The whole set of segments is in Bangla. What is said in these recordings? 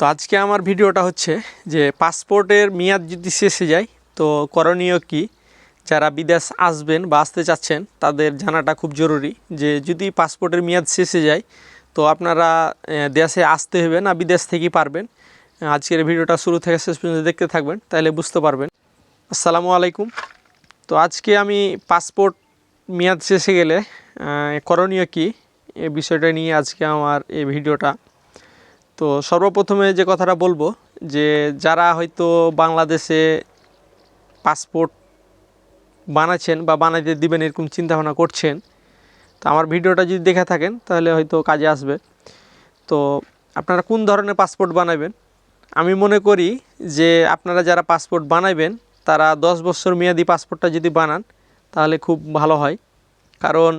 তো আজকে আমার ভিডিওটা হচ্ছে যে পাসপোর্টের মেয়াদ যদি শেষে যায়, তো করণীয় কি? যারা বিদেশ আসবেন বা আসতে চাচ্ছেন, তাদের জানাটা খুব জরুরি যে যদি পাসপোর্টের মেয়াদ শেষে যায়, তো আপনারা দেশে আসতে হবে না বিদেশ থেকেই পারবেন। আজকের ভিডিওটা শুরু থেকে শেষ পর্যন্ত দেখতে থাকবেন, তাহলে বুঝতে পারবেন। আসসালামু আলাইকুম। তো আজকে আমি পাসপোর্ট মেয়াদ শেষে গেলে করণীয় কি? এই বিষয়টা নিয়ে আজকে আমার এই ভিডিওটা তো সর্বপ্রথমে যে কথাটা বলব, যে যারা হয়তো বাংলাদেশে পাসপোর্ট বানাচ্ছেন বা বানাইতে দিবেন এরকম চিন্তাভাবনা করছেন, তো আমার ভিডিওটা যদি দেখে থাকেন তাহলে হয়তো কাজে আসবে। তো আপনারা কোন ধরনের পাসপোর্ট বানাবেন আমি মনে করি যে আপনারা যারা পাসপোর্ট বানাবেন তারা দশ বছর মেয়াদি পাসপোর্টটা যদি বানান, তাহলে খুব ভালো হয়। কারণ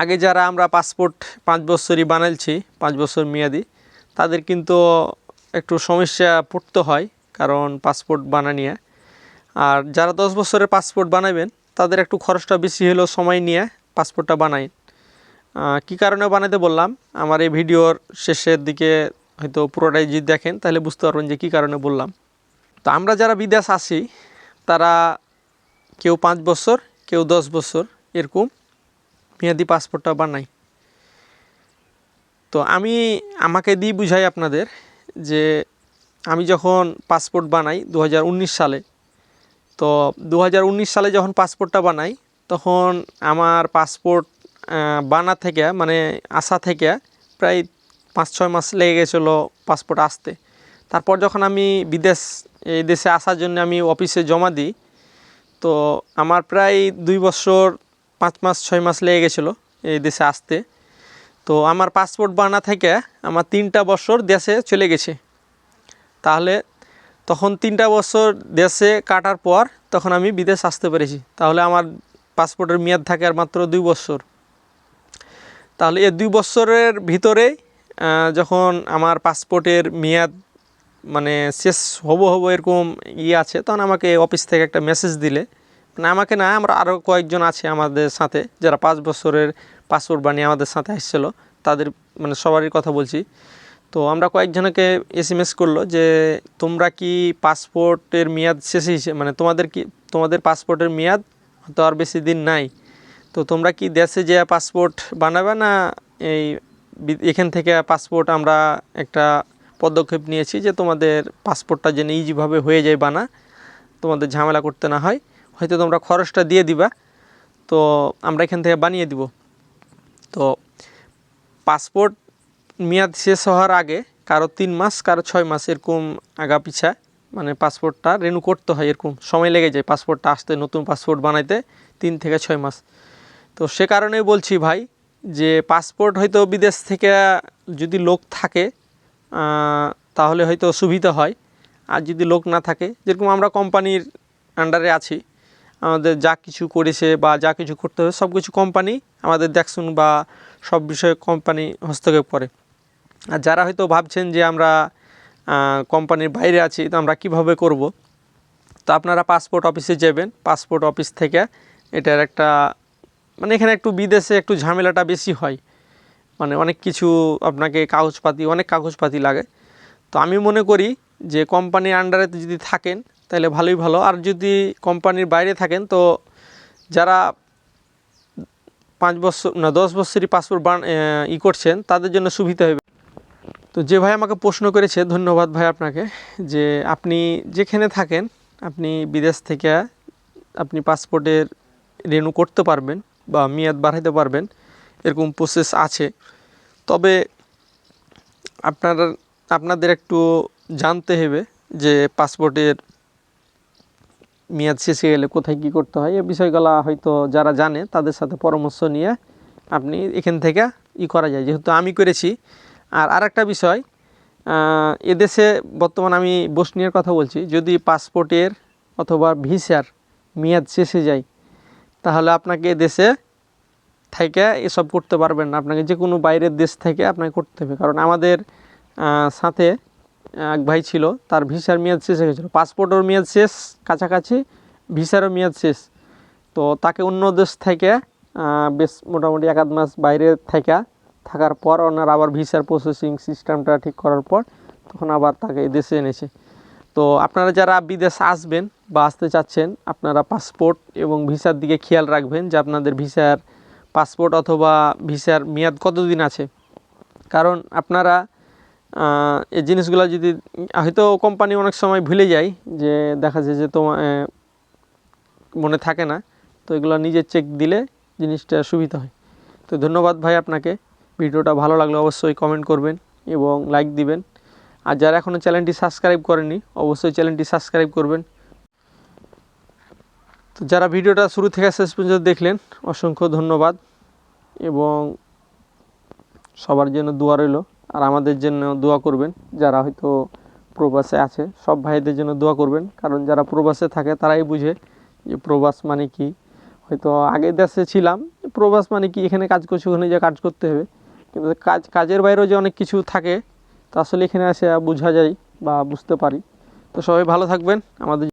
আগে যারা আমরা পাসপোর্ট পাঁচ বছরই বানাইছি, পাঁচ বছর মেয়াদি তাদের কিন্তু একটু সমস্যা পড়তে হয়, কারণ পাসপোর্ট বানানিয়ে। আর যারা দশ বছরের পাসপোর্ট বানাবেন তাদের একটু খরচটা বেশি হলেও সময় নিয়ে পাসপোর্টটা বানাই। কী কারণে বানাতে বললাম? আমার এই ভিডিওর শেষের দিকে হয়তো পুরোটাই যদি দেখেন, তাহলে বুঝতে পারবেন যে কী কারণে বললাম। তো আমরা যারা বিদেশ আসি তারা কেউ পাঁচ বছর, কেউ দশ বছর, এরকম মেয়াদি পাসপোর্টটা বানাই। তো আমি আমাকে দিয়ে বুঝাই আপনাদের যে আমি যখন পাসপোর্ট বানাই দু হাজার উনিশ সালে, তো দু হাজার উনিশ সালে যখন পাসপোর্টটা বানাই, তখন আমার পাসপোর্ট বানা থেকে মানে আসা থেকে প্রায় পাঁচ ছয় মাস লেগে গেছিল পাসপোর্ট আসতে। তারপর যখন আমি বিদেশ, এই দেশে আসার জন্য আমি অফিসে জমা দিই, তো আমার প্রায় দুই বছর, পাঁচ মাস, ছয় মাস লেগে গেছিল এই দেশে আসতে। তো আমার পাসপোর্ট বানা থেকে আমার তিনটা বছর দেশে চলে গেছে। তাহলে তখন তিনটা বছর দেশে কাটার পর তখন আমি বিদেশ আসতে পেরেছি। তাহলে আমার পাসপোর্টের মেয়াদ থাকে আর মাত্র দুই বছর। তাহলে এই দুই বছরের ভিতরেই যখন আমার পাসপোর্টের মেয়াদ মানে শেষ হব হব এরকম ইয়ে আছে, তখন আমাকে অফিস থেকে একটা মেসেজ দিলে। মানে আমাকে না, আমরা আরও কয়েকজন আছে আমাদের সাথে, যারা পাঁচ বছরের পাসপোর্ট বানিয়ে আমাদের সাথে আসছিল। তাদের মানে সবারই কথা বলছি। তো আমরা কয়েকজনকে এস এম এস করল যে, তোমরা কি পাসপোর্টের মেয়াদ শেষে হিসে- মানে তোমাদের কি, তোমাদের পাসপোর্টের মেয়াদ তো আর বেশি দিন নাই। তো তোমরা কি দেশে যে পাসপোর্ট বানাবে না এই এখান থেকে পাসপোর্ট আমরা একটা পদক্ষেপ নিয়েছি যে, তোমাদের পাসপোর্টটা যেন ইজিভাবে হয়ে যায় বানা। তোমাদের ঝামেলা করতে না হয়। হয়তো তোমরা খরচটা দিয়ে দিবা। তো আমরা এখান থেকে বানিয়ে দিব। তো পাসপোর্ট মেয়াদ শেষ হওয়ার আগে কারও তিন মাস, কারও ছয় মাস এরকম আগা পিছা মানে পাসপোর্টটা রেনু করতে হয় এরকম। সময় লেগে যায় পাসপোর্টটা আসতে, নতুন পাসপোর্ট বানাইতে তিন থেকে ছয় মাস। তো সে কারণেই বলছি ভাই যে পাসপোর্ট হয়তো বিদেশ থেকে যদি লোক থাকে তাহলে হয়তো সুবিধা হয়। আর যদি লোক না থাকে, যেরকম আমরা কোম্পানির আন্ডারে আছি আমাদের যা কিছু করেছে বা যা কিছু করতে হবে সব কিছু কোম্পানি আমাদের দেখশুন বা সব বিষয়ে কোম্পানি হস্তক্ষেপ করে। আর যারা হয়তো ভাবছেন যে আমরা কোম্পানির বাইরে আছি, তো আমরা কীভাবে করব? তো আপনারা পাসপোর্ট অফিসে যাবেন। পাসপোর্ট অফিস থেকে এটার একটা মানে এখানে একটু বিদেশে একটু ঝামেলাটা বেশি হয়। মানে অনেক কিছু আপনাকে কাগজপাতি, অনেক কাগজপাতি লাগে। তো আমি মনে করি যে কোম্পানির আন্ডারে যদি থাকেন তাহলে ভালোই ভালো। আর যদি কোম্পানির বাইরে থাকেন, তো যারা পাঁচ বছর, না, দশ বছরই পাসপোর্ট বান ই করছেন, তাদের জন্য সুবিধা হবে। তো যে ভাই আমাকে প্রশ্ন করেছে, ধন্যবাদ ভাই আপনাকে, যে আপনি যেখানে থাকেন, আপনি বিদেশ থেকে আপনি পাসপোর্টের রেনু করতে পারবেন বা মেয়াদ বাড়াইতে পারবেন, এরকম প্রসেস আছে। তবে আপনার, আপনাদের একটু জানতে হবে যে পাসপোর্টের মেয়াদ শেষে গেলে কোথায় কী করতে হয়, এ বিষয়গুলো হয়তো যারা জানে তাদের সাথে পরামর্শ নিয়ে আপনি এখান থেকে ই করা যায়। যেহেতু আমি করেছি, আর আরেকটা বিষয় এদেশে বর্তমান আমি বসনিয়ার কথা বলছি, যদি পাসপোর্টের অথবা ভিসার মেয়াদ শেষে যায়, তাহলে আপনাকে দেশে থেকে এসব করতে পারবেন না। আপনাকে যে কোনো বাইরের দেশ থেকে আপনাকে করতে হবে। কারণ আমাদের সাথে এক ভাই ছিল, তার ভিসার মেয়াদ শেষ হয়ে গেছিল। পাসপোর্টের মেয়াদ শেষ, কাছাকাছি ভিসারও মেয়াদ শেষ। তো তাকে অন্য দেশ থেকে বেশ মোটামুটি এক আধ মাস বাইরে থেকে থাকার পর ওনার আবার ভিসার প্রসেসিং সিস্টেমটা ঠিক করার পর তখন আবার তাকে দেশে এনেছে। তো আপনারা যারা বিদেশ আসবেন বা আসতে চাচ্ছেন, আপনারা পাসপোর্ট এবং ভিসার দিকে খেয়াল রাখবেন যে আপনাদের ভিসার পাসপোর্ট অথবা ভিসার মেয়াদ কতদিন আছে। কারণ আপনারা এই জিনিসগুলো যদি, হয়তো কোম্পানি অনেক সময় ভুলে যায় যে দেখা যায় যে তোমার মনে থাকে না, তো এগুলো নিজে চেক দিলে জিনিসটা সুবিধা হয়। তো ধন্যবাদ ভাই আপনাকে, ভিডিওটা ভালো লাগলে অবশ্যই কমেন্ট করবেন এবং লাইক দিবেন। আর যারা এখনও চ্যানেলটি সাবস্ক্রাইব করেনি অবশ্যই চ্যানেলটি সাবস্ক্রাইব করবেন। তো যারা ভিডিওটা শুরু থেকে শেষ পর্যন্ত দেখলেন, অসংখ্য ধন্যবাদ এবং সবার জন্য দোয়া রইল। আর আমাদের জন্য দোয়া করবেন, যারা হয়তো প্রবাসে আছে, সব ভাইদের জন্য দোয়া করবেন। কারণ যারা প্রবাসে থাকে, তারাই বুঝে যে প্রবাস মানে কি। হয়তো আগে দেশে ছিলাম, প্রবাস মানে কি, এখানে কাজ করছি, ওখানে যে কাজ করতে হবে। কিন্তু কাজ, কাজের বাইরেও যে অনেক কিছু থাকে, তা আসলে এখানে আসে বোঝা যায় বা বুঝতে পারি। তো সবাই ভালো থাকবেন, আমাদের